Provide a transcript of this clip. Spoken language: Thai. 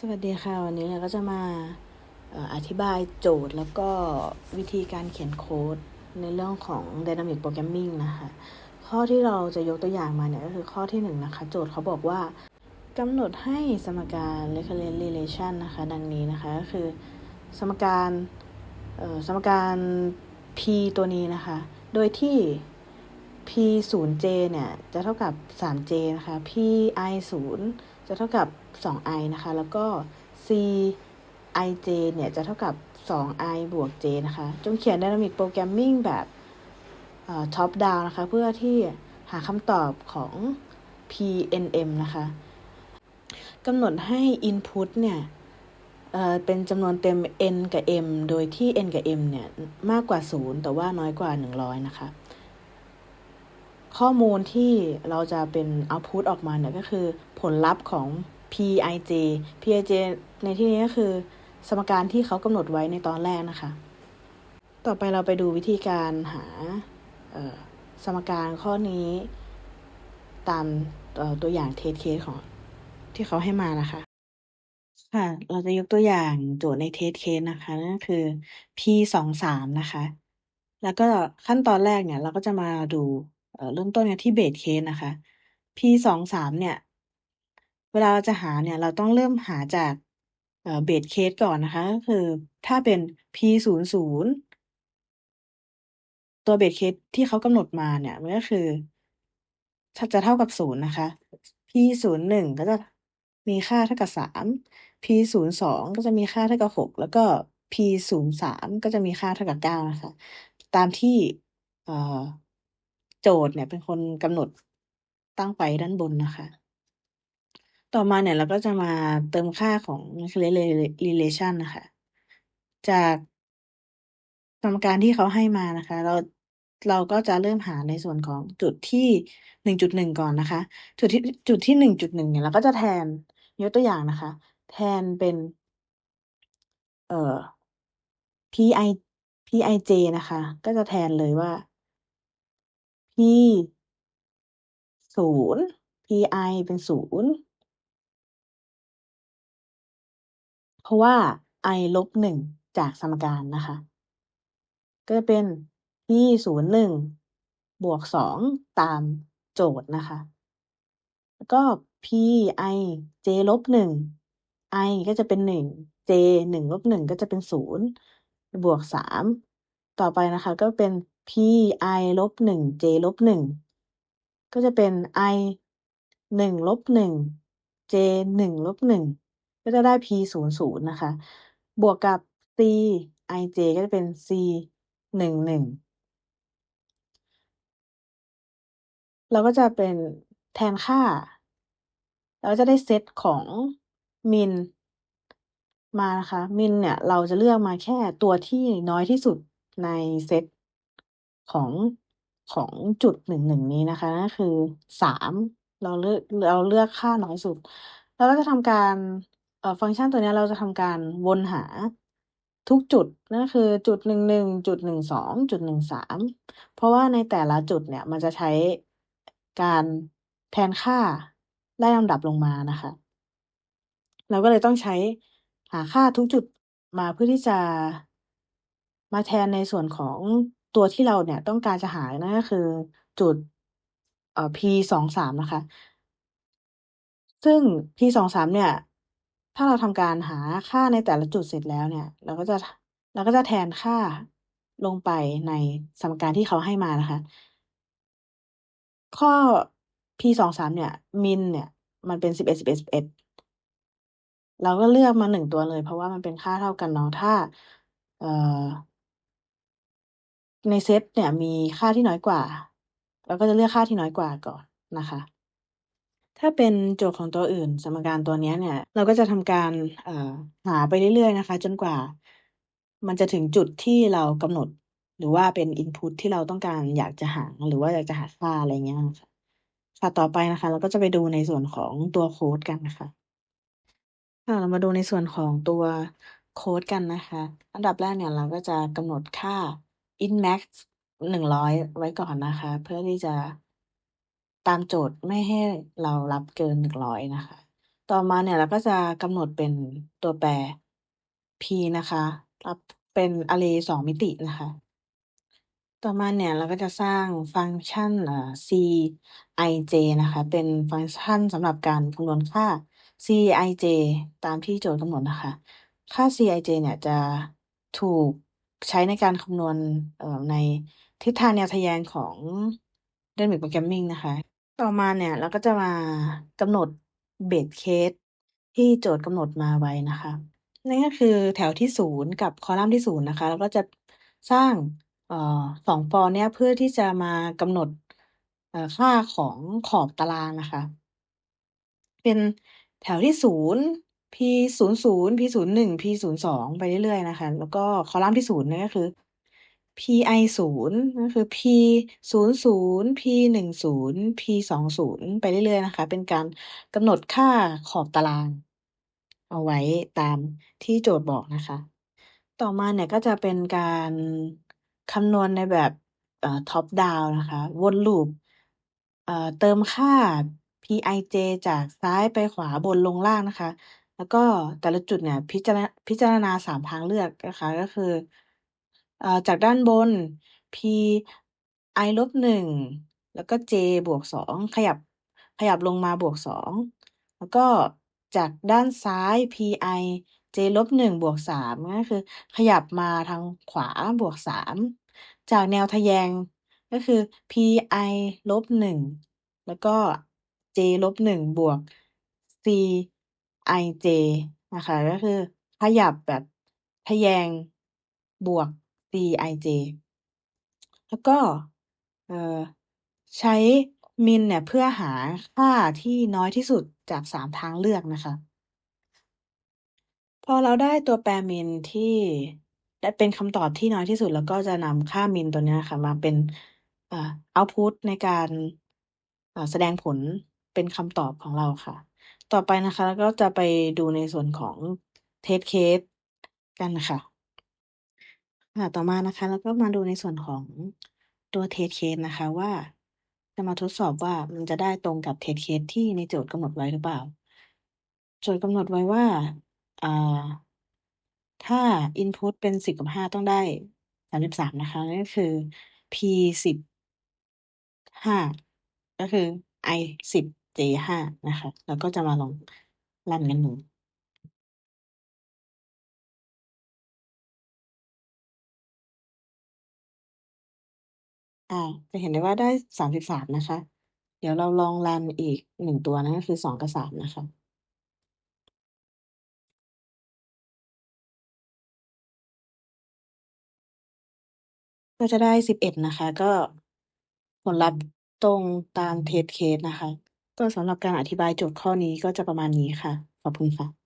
สวัสดีค่ะ วันนี้เราก็จะมาอธิบายโจทย์แล้วก็วิธีการเขียนโค้ดในเรื่องของ Dynamic Programming นะคะ ข้อที่เราจะยกตัวอย่างมาเนี่ยก็คือข้อที่หนึ่งนะคะ โจทย์เขาบอกว่ากำหนดให้สมการ recurrent relation นะคะ ดังนี้นะคะก็คือสมการสมการ p ตัวนี้นะคะ โดยที่ p 0 j เนี่ย จะเท่ากับ 3 j นะคะ p i 0 จะเท่ากับ 2 i นะคะ แล้วก็ c i j เนี่ยจะเท่ากับ 2 i บวก j นะคะ จงเขียน Dynamic Programming แบบเอ่อ top down นะคะ เพื่อที่หาคำตอบของ PNM นะคะกำหนดให้ input เนี่ยเเป็นจำนวนเต็ม n กับ m โดยที่ n กับ m เนี่ย มากกว่า 0 แต่ว่าน้อยกว่า 100 นะคะ ข้อมูลที่เราจะเป็น output ออกมาเนี่ยก็คือผลลัพธ์ของ PIJ PIJ ในที่นี้ก็คือ สมการที่เขากำหนดไว้ในตอนแรกนะคะ ต่อไปเราไปดูวิธีการหาสมการข้อนี้ตามตัวอย่างเทสเคสของที่เขาให้มานะคะ ค่ะ เราจะยกตัวอย่างโจทย์ในเทสเคสนะคะนั่นคือ p สองสามนะคะ แล้วก็ขั้นตอนแรกเนี่ย เราก็จะมาดู เอ่อ เริ่มต้นกันที่เบสเคสนะคะ p สองสามเนี่ย เวลาเราจะหาเนี่ย เราต้องเริ่มหาจาก เอ่อเบสเคสก่อนนะคะ ก็คือถ้าเป็น p ศูนย์ศูนย์ตัวเบสเคสที่เขากำหนดมาเนี่ย มันก็คือ จะเท่ากับศูนย์นะคะ p ศูนย์หนึ่งก็จะมีค่าเท่ากับสาม p ศูนย์สองก็จะมีค่าเท่ากับหกแล้วก็ p ศูนย์สามก็จะมีค่าเท่ากับเก้านะคะ ตามที่ เอ่อ โจทย์เนี่ยเป็นคนกำหนดตั้งไว้ด้านบนนะคะ ต่อมาเนี่ยเราก็จะมาเติมค่าของ relation นะคะ จากสมการที่เขาให้มานะคะ เราเราก็จะเริ่มหาในส่วนของจุดที่หนึ่งจุดหนึ่งก่อนนะคะ จุดที่จุดที่หนึ่งจุดหนึ่งเนี่ยเราก็จะแทนยกตัวอย่างนะคะ แทนเป็น เอ่อ pi pij นะคะ ก็จะแทนเลยว่า p ศูนย์ pi เป็นศูนย์เพราะว่า i ลบหนึ่งจากสมการนะคะ ก็จะเป็น p ศูนย์หนึ่งบวกสองตามโจทย์นะคะ แล้วก็ p i j ลบหนึ่ง i ก็จะเป็นหนึ่ง j หนึ่งลบหนึ่งก็จะเป็นศูนย์บวกสามต่อไปนะคะก็เป็น p i ลบหนึ่ง j ลบหนึ่งก็จะเป็น i หนึ่งลบหนึ่ง j หนึ่งลบหนึ่งก็จะได้ p ศูนย์ศูนย์นะคะ บวกกับ c i j ก็จะเป็น c หนึ่งหนึ่งเราก็จะเป็นแทนค่า เราจะได้เซตของมินมานะคะ มินเนี่ย เราจะเลือกมาแค่ตัวที่น้อยที่สุดในเซต ของของจุดหนึ่งหนึ่งนี้นะคะนั่นคือสามเราเลือกเราเลือกค่าน้อยสุด แล้วก็จะทำการเอ่อฟังก์ชันตัวนี้เราจะทำการวนหาทุกจุดนั่นคือจุดหนึ่งหนึ่งจุดหนึ่งสองจุดหนึ่งสามเพราะว่าในแต่ละจุดเนี่ยมันจะใช้การแทนค่าไล่ลำดับลงมานะคะ เราก็เลยต้องใช้หาค่าทุกจุดมาเพื่อที่จะมาแทนในส่วนของ ตัวที่เราเนี่ยต้องการจะหานั่นก็คือจุดเอ่อ p สองสามนะคะ ซึ่ง p สองสามเนี่ย ถ้าเราทำการหาค่าในแต่ละจุดเสร็จแล้วเนี่ย เราก็จะเราก็จะแทนค่าลงไปในสมการที่เขาให้มานะคะ ข้อ p สองสามเนี่ยมินเนี่ยมันเป็นสิบเอ็ดสิบเอ็ดสิบเอ็ดเราก็เลือกมาหนึ่งตัวเลย เพราะว่ามันเป็นค่าเท่ากันเนาะถ้า เอ่อ ในเซตเนี่ยมีค่าที่น้อยกว่า เราก็จะเลือกค่าที่น้อยกว่าก่อนนะคะ ถ้าเป็นโจทย์ของตัวอื่น สมการตัวนี้เนี่ย เราก็จะทำการหาไปเรื่อยๆนะคะ จนกว่า มันจะถึงจุดที่เรากำหนด หรือว่าเป็นอินพุตที่เราต้องการอยากจะหา หรือว่าอยากจะหาค่าอะไรเงี้ยค่ะค่ะต่อไปนะคะ เราก็จะไปดูในส่วนของตัวโค้ดกันนะคะค่ะเรามาดูในส่วนของตัวโค้ดกันนะคะ อันดับแรกเนี่ยเราก็จะกำหนดค่า in max หนึ่งร้อยไว้ก่อนนะคะ เพื่อที่จะตามโจทย์ไม่ให้เรารับเกินหนึ่งร้อยนะคะ ต่อมาเนี่ยเราก็จะกำหนดเป็นตัวแปร p นะคะ รับเป็น array สองมิตินะคะ ต่อมาเนี่ยเราก็จะสร้างฟังก์ชัน cij นะคะ เป็นฟังก์ชันสำหรับการคำนวณค่า cij ตามที่โจทย์กำหนดนะคะ ค่า cij เนี่ยจะถูก ใช้ในการคำนวณ เอ่อ ในทิศทางแนวทะแยงของ Dynamic Programming นะคะ ต่อมาเนี่ย เราก็จะมากำหนด base case ที่โจทย์กำหนดมาไว้นะคะ นั่นก็คือแถวที่ศูนย์กับคอลัมน์ที่ศูนย์นะคะ แล้วก็จะสร้างออสอง for เนี่ยเพื่อที่จะมากำหนดค่าของขอบตารางนะคะ เป็นแถวที่ศู p ศูนย์ศูนย์ p ศูนย์หนึ่ง p ศูนย์สองไปเรื่อยๆนะคะ แล้วก็คอลัมน์ที่ศูนย์นี่ยก็คือ pi ศูนย์ก็คือ p ศูนย์ศูนย์ p หนึ่งศูนย์ p สองศูนย์ไปเรื่อยๆนะคะ เป็นการกำหนดค่าขอบตาราง เอาไว้ตามที่โจทย์บอกนะคะ ต่อมาเนี่ยก็จะเป็นการคำนวณในแบบเอ่อ top down นะคะ วนลูปอ่อเติมค่า pij จากซ้ายไปขวาบนลงล่างนะคะ แล้วก็แต่ละจุดเนี่ยพิจารณาพิจารณาสามทางเลือกนะคะ ก็คือเอ่อจากด้านบน p i ลบหนึ่งแล้วก็ j บวกสองขยับขยับลงมาบวกสองแล้วก็จากด้านซ้าย pi j ลบหนึ่งบวกสามก็คือขยับมาทางขวาบวกสามจากแนวทะแยงก็คือ pi ลบหนึ่งแล้วก็ j ลบหนึ่งบวก c ij นะคะ ก็คือขยับแบบทแยงบวก cij แล้วก็ใช้มินเนี่ยเพื่อหาค่าที่น้อยที่สุดจากสามทางเลือกนะคะ พอเราได้ตัวแปรมินที่ได้เป็นคำตอบที่น้อยที่สุด แล้วก็จะนำค่ามินตัวนี้ค่ะ มาเป็นเอ่อ output ในการแสดงผลเป็นคำตอบของเราค่ะ ต่อไปนะคะแล้วก็จะไปดูในส่วนของ test case กันค่ะค่ะต่อมานะคะ แล้วก็มาดูในส่วนของตัว test case นะคะว่า จะมาทดสอบว่ามันจะได้ตรงกับ test case ที่ในโจทย์กำหนดไว้หรือเปล่า โจทย์กำหนดไว้ว่าอ่าถ้า input เป็นสิบกับห้าต้องได้สามสิบสามนะคะนั่นก็คือ p สิบห้าก็คือ i สิบ j ห้านะคะ แล้วก็จะมาลองรันกันดูอ่าจะเห็นได้ว่าได้สามสิบสามนะคะ เดี๋ยวเราลองรันอีกหนึ่งตัวนั่นก็คือสองกับสามนะคะ ก็จะได้สิบเอ็ดนะคะ ก็ผลลัพธ์ตรงตามเทสเคสนะคะ ก็สำหรับการอธิบายโจทย์ข้อนี้ก็จะประมาณนี้ค่ะ ขอบคุณค่ะ